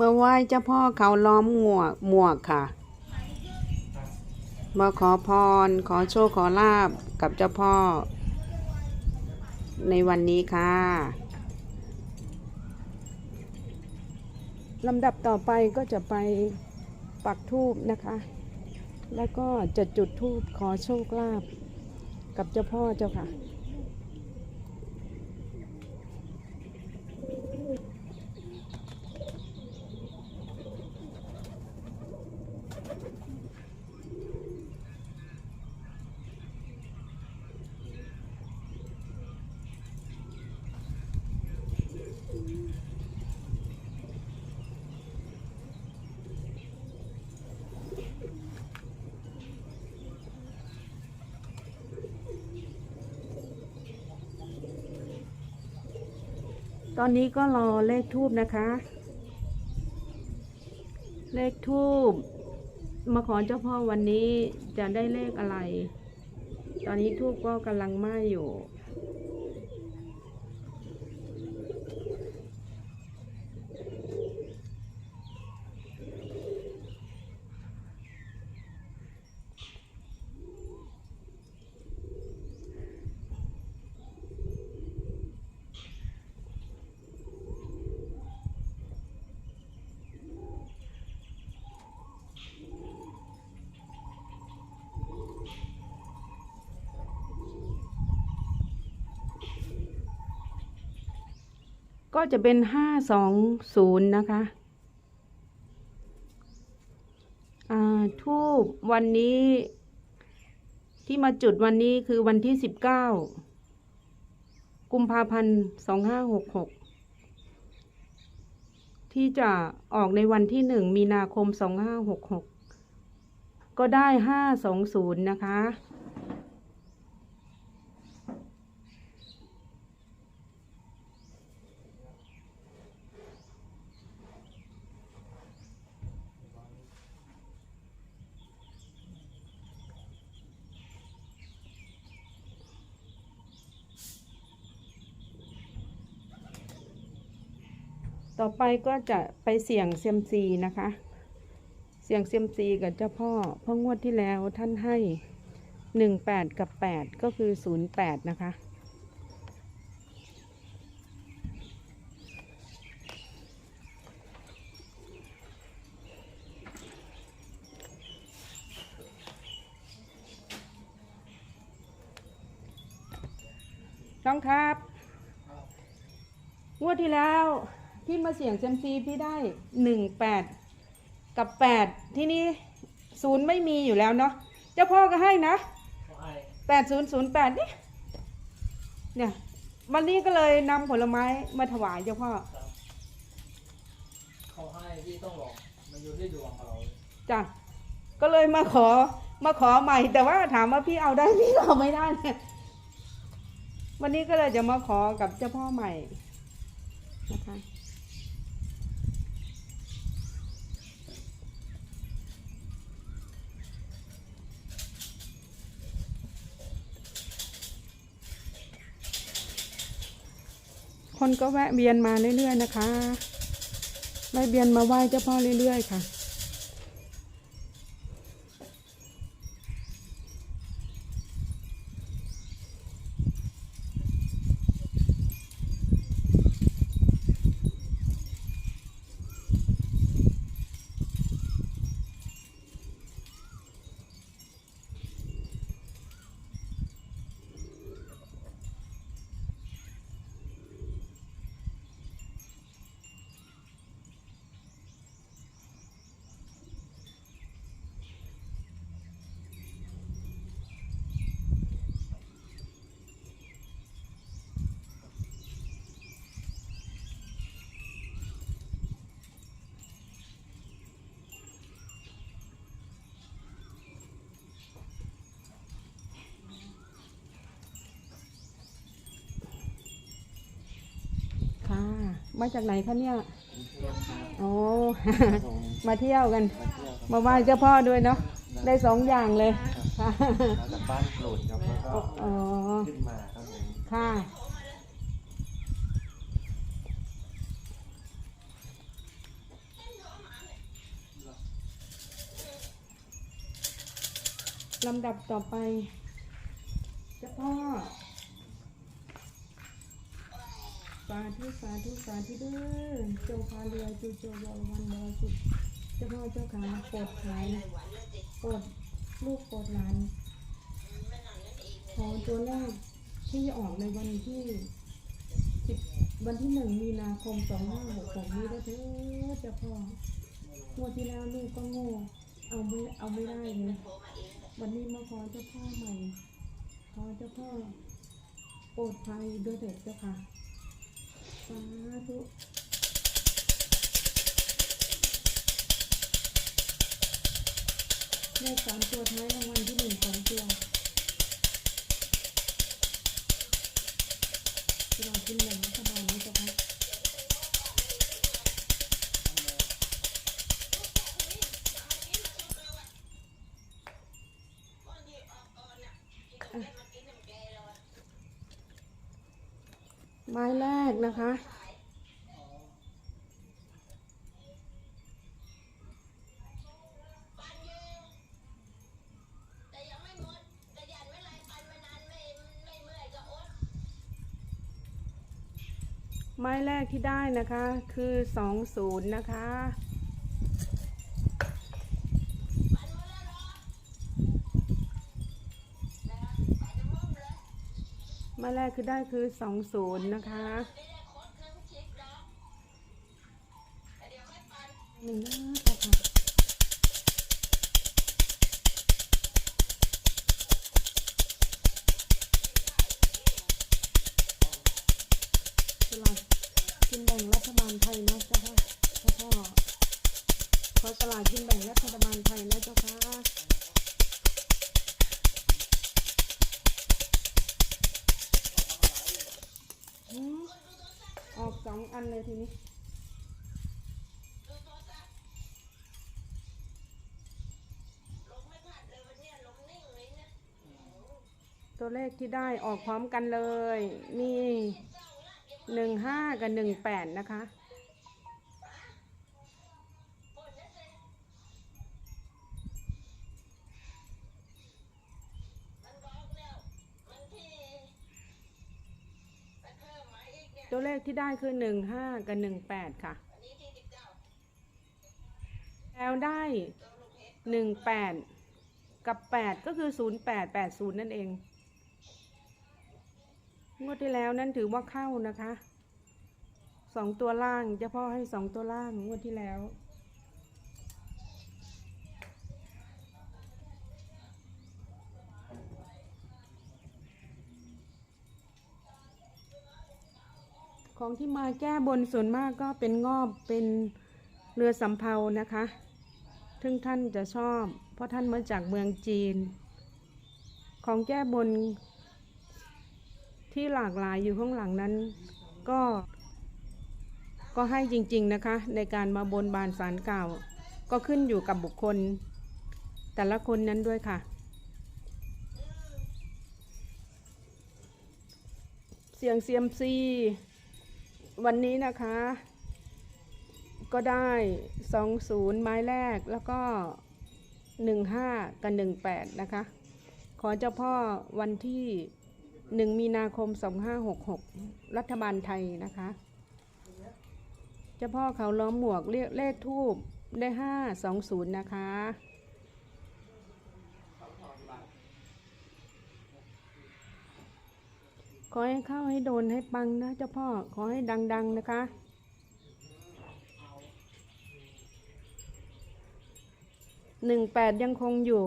เมื่อไหว้เจ้าพ่อเขาล้อมหมวกหมวกค่ะ มาขอพร ขอโชคขอลาบกับเจ้าพ่อ ในวันนี้ค่ะลำดับต่อไปก็จะไปปักทูบนะคะ แล้วก็จะจุดทูบขอโชคลาภกับเจ้าพ่อเจ้าค่ะ ตอนนี้ก็รอเลขทูบนะคะ เลขทูบมาขอเจ้าพ่อวันนี้จะได้เลขอะไร ตอนนี้ทูบก็กำลังไหม้อยู่ ก็จะเป็นห้าสองศูนย์นะคะอ่าทูบวันนี้ ที่มาจุดวันนี้คือวันที่สิบเก้ากุมภาพันธ์สองห้าหกหกที่จะออกในวันที่หนึ่งมีนาคมสองห้าหกหกก็ได้ห้าสองศูนย์นะคะ ต่อไปก็จะไปเสี่ยงเซียมซีนะคะ เสี่ยงเซียมซีกับเจ้าพ่อ เพราะงวดที่แล้วท่านให้หนึ่งแปดกับแปดก็คือศูนย์แปดนะคะน้องครับ งวดที่แล้ว พี่มาเสี่ยงเซยมซีพี่ได้หนึ่งแปดกับแปดที่นี่ศูนย์ไม่มีอยู่แล้วเนาะเจ้าพ่อก็ให้นะเขาให้แปดศูนย์ศูนย์แปดนี่เนี่ยวันนี้ก็เลยนำผลไม้มาถวายเจ้าพ่อครับเขาให้พี่ต้องลองมันอยู่ที่ดวงของเราจ้ะก็เลยมาขอมาขอใหม่ แต่ว่าถามว่าพี่เอาได้พี่ก็เอาไม่ได้เนี่ยวันนี้ก็เลยจะมาขอกับเจ้าพ่อใหม่นะคะ คนก็แวะเวียนมาเรื่อยๆนะคะแวะเวียนมาไหว้เจ้าพ่อเรื่อยๆค่ะค่ะ มาจากไหนคะเนี่ยโอ้มาเที่ยวกัน มาไหว้เจ้าพ่อด้วยเนาะได้สองอย่างเลยจากบ้านโปรดครับแล้วก็ขึ้นมาค่ะลำดับต่อไปาธุสาธุสาธุเด้อเจ้าพาเรือจูโจวรวันบรสุทธิ์เจ้าพ่อเจ้าขาปรดขายปรดลูกปรดหลานขอตัวแรกที่จะออกในวันที่สิบวันที่หนึ่งมีนาคมสองห้าหกหกนี้ก็เถอะเจ้าพ่องวดที่แล้วลูกก็โง่เอาไม่เอาไม่ได้เลยวันนี้มาขอเจ้าพ่อใหม่ขอเจ้าพ่อโปรดภัยด้วยเถิดเจ้าค่ะ สาธุเลขสามตัวท้ายรางวัลที่หนึ่งสองตัวสลากกินแบ่งรัฐบาล ม้แรกนะคะ ไม้แรกที่ได้นะคะคือสองศูนย์นะคะ ม้แรกคือได้คือสองศูนย์นะคะหนึ่งนะค่ะสลากกินแบ่งรัฐบาลไทยนะจ้าค่ะเจ้าพ่อขอสลากกินแบ่งรัฐบาล ตัวเลขที่ได้ออกพร้อมกันเลย มีหนึ่งห้ากับหนึ่งแปดนะคะ ตัวเลขที่ได้คือหนึ่งห้ากับหนึ่งแปดค่ะ แล้วได้หนึ่งแปดกับแปดก็คือศูนย์แปดแปดศูนย์นั่นเอง งวดที่แล้วนั่นถือว่าเข้านะคะสองตัวล่างเจ้าพ่อให้สองตัวล่างงวดที่แล้ว ของที่มาแก้บนส่วนมากก็เป็นงอบเป็นเรือสำเภานะคะซึ่งท่านจะชอบ เพราะท่านมาจากเมืองจีน ของแก้บน ที่หลากหลายอยู่ข้างหลังนั้น ก็ ก็ให้จริง ๆนะคะ ในการมาบนบานสารกล่าว ก็ขึ้นอยู่กับบุคคล แต่ละคนนั้นด้วยค่ะ เสียงเซียมซีวันนี้นะคะ ก็ได้สองศูนย์ไม้แรกแล้วก็หนึ่งห้ากับหนึ่งแปดนะคะ ขอเจ้าพ่อวันที่ หนึ่งมีนาคมสองห้าหกหกรัฐบาลไทยนะคะ เจ้าพ่อเขาล้อมหมวกเรียกเลขทูบได้ห้าสองศูนย์นะคะ ขอให้เข้าให้โดนให้ปังนะเจ้าพ่อ ขอให้ดัง ๆ นะคะหนึ่งแปดยังคงอยู่